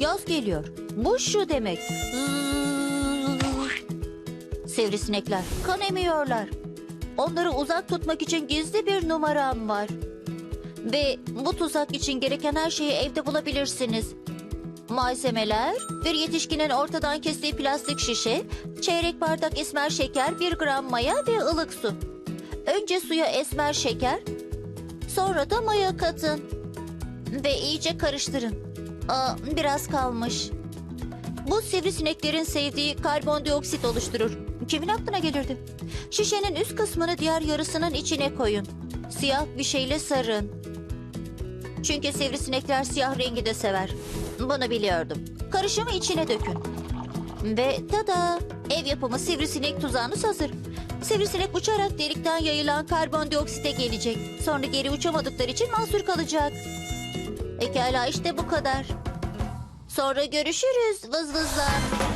Yaz geliyor. Bu şu demek. Sivrisinekler kan emiyorlar. Onları uzak tutmak için gizli bir numaram var. Ve bu tuzak için gereken her şeyi evde bulabilirsiniz. Malzemeler, bir yetişkinin ortadan kestiği plastik şişe, çeyrek bardak esmer şeker, bir gram maya ve ılık su. Önce suya esmer şeker, sonra da maya katın. Ve iyice karıştırın. Aa, biraz kalmış. Bu sivrisineklerin sevdiği karbondioksit oluşturur. Kimin aklına gelirdi? Şişenin üst kısmını diğer yarısının içine koyun. Siyah bir şeyle sarın. Çünkü sivrisinekler siyah rengi de sever. Bunu biliyordum. Karışımı içine dökün. Ve tada! Ev yapımı sivrisinek tuzağınız hazır. Sivrisinek uçarak delikten yayılan karbondioksite gelecek. Sonra geri uçamadıkları için mahsur kalacak. Pekala işte bu kadar. Sonra görüşürüz vız vızlar.